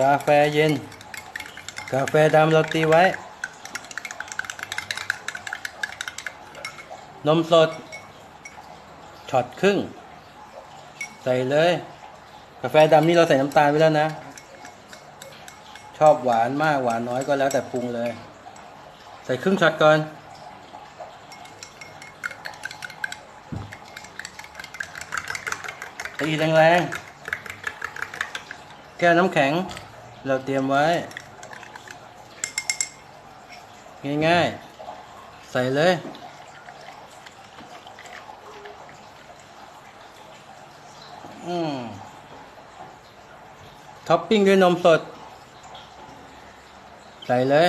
กาแฟเย็น กาแฟดำเราตีไว้ นมสด ช็อตครึ่ง ใส่เลย กาแฟดำนี่เราใส่น้ำตาลไปแล้วนะ ชอบหวานมากหวานน้อยก็แล้วแต่ปรุงเลย ใส่ครึ่งช็อตก่อนตีแรงๆ แก้วน้ำแข็ง เราเตรียมไว้ ง่ายๆ ใส่เลย อืมท็อปปิ้งด้วยนมสด ใส่เลย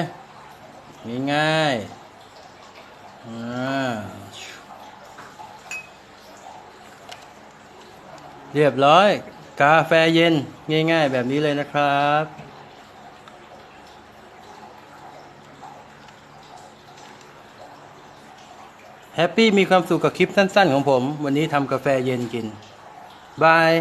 ง่ายๆอ่าเรียบร้อย กาแฟเย็นง่ายๆ แบบนี้เลยนะครับ แฮปปี้มีความสุขกับคลิปสั้นๆ ของผม วันนี้ทำกาแฟเย็นกิน บาย